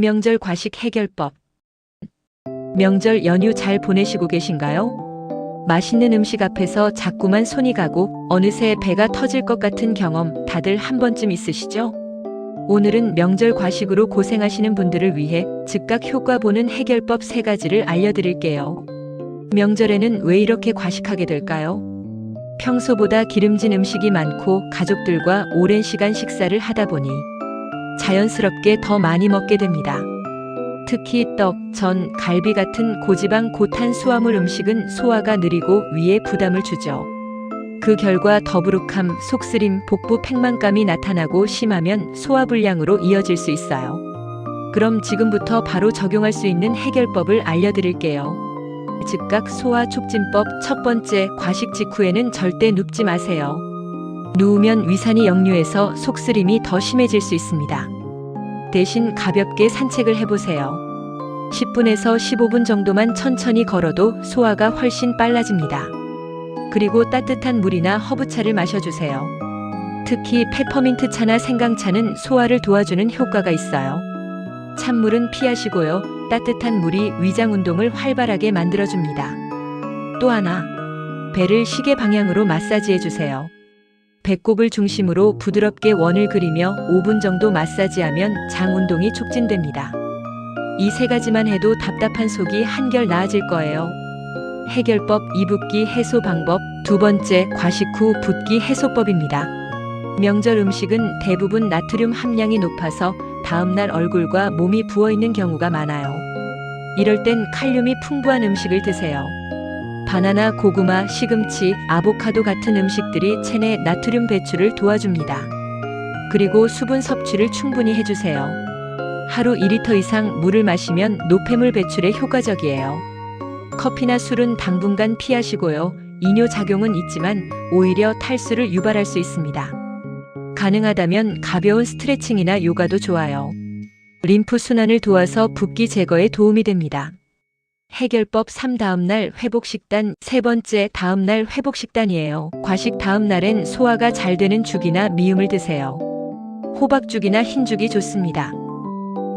명절 과식 해결법. 명절 연휴 잘 보내시고 계신가요? 맛있는 음식 앞에서 자꾸만 손이 가고 어느새 배가 터질 것 같은 경험 다들 한 번쯤 있으시죠? 오늘은 명절 과식으로 고생하시는 분들을 위해 즉각 효과 보는 해결법 세 가지를 알려드릴게요. 명절에는 왜 이렇게 과식하게 될까요? 평소보다 기름진 음식이 많고 가족들과 오랜 시간 식사를 하다 보니 자연스럽게 더 많이 먹게 됩니다. 특히 떡, 전, 갈비 같은 고지방 고탄 수화물 음식은 소화가 느리고 위에 부담을 주죠. 그 결과 더부룩함, 속쓰림, 복부 팽만감이 나타나고 심하면 소화불량으로 이어질 수 있어요. 그럼 지금부터 바로 적용할 수 있는 해결법을 알려드릴게요. 즉각 소화 촉진법 첫 번째 과식 직후에는 절대 눕지 마세요. 누우면 위산이 역류해서 속쓰림이 더 심해질 수 있습니다. 대신 가볍게 산책을 해보세요. 10분에서 15분 정도만 천천히 걸어도 소화가 훨씬 빨라집니다. 그리고 따뜻한 물이나 허브차를 마셔주세요. 특히 페퍼민트 차나 생강차는 소화를 도와주는 효과가 있어요. 찬물은 피하시고요. 따뜻한 물이 위장 운동을 활발하게 만들어줍니다. 또 하나, 배를 시계 방향으로 마사지해주세요. 배꼽을 중심으로 부드럽게 원을 그리며 5분 정도 마사지하면 장 운동이 촉진됩니다. 이 세 가지만 해도 답답한 속이 한결 나아질 거예요. 해결법 이붓기 해소 방법 두 번째 과식 후 붓기 해소법입니다. 명절 음식은 대부분 나트륨 함량이 높아서 다음날 얼굴과 몸이 부어 있는 경우가 많아요. 이럴 땐 칼륨이 풍부한 음식을 드세요. 바나나, 고구마, 시금치, 아보카도 같은 음식들이 체내 나트륨 배출을 도와줍니다. 그리고 수분 섭취를 충분히 해주세요. 하루 2리터 이상 물을 마시면 노폐물 배출에 효과적이에요. 커피나 술은 당분간 피하시고요. 이뇨 작용은 있지만 오히려 탈수를 유발할 수 있습니다. 가능하다면 가벼운 스트레칭이나 요가도 좋아요. 림프 순환을 도와서 붓기 제거에 도움이 됩니다. 해결법 3 다음날 회복 식단 세 번째 다음날 회복 식단이에요. 과식 다음날엔 소화가 잘 되는 죽이나 미음을 드세요. 호박죽이나 흰죽이 좋습니다.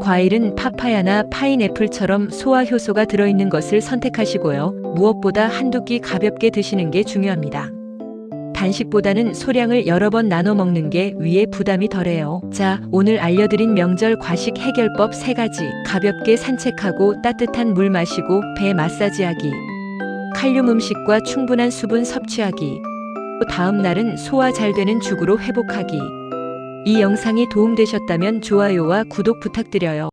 과일은 파파야나 파인애플처럼 소화 효소가 들어있는 것을 선택하시고요. 무엇보다 한두 끼 가볍게 드시는 게 중요합니다. 단식보다는 소량을 여러 번 나눠 먹는 게 위에 부담이 덜해요. 자, 오늘 알려드린 명절 과식 해결법 세가지 가볍게 산책하고 따뜻한 물 마시고 배 마사지하기. 칼륨 음식과 충분한 수분 섭취하기. 다음 날은 소화 잘 되는 죽으로 회복하기. 이 영상이 도움되셨다면 좋아요와 구독 부탁드려요.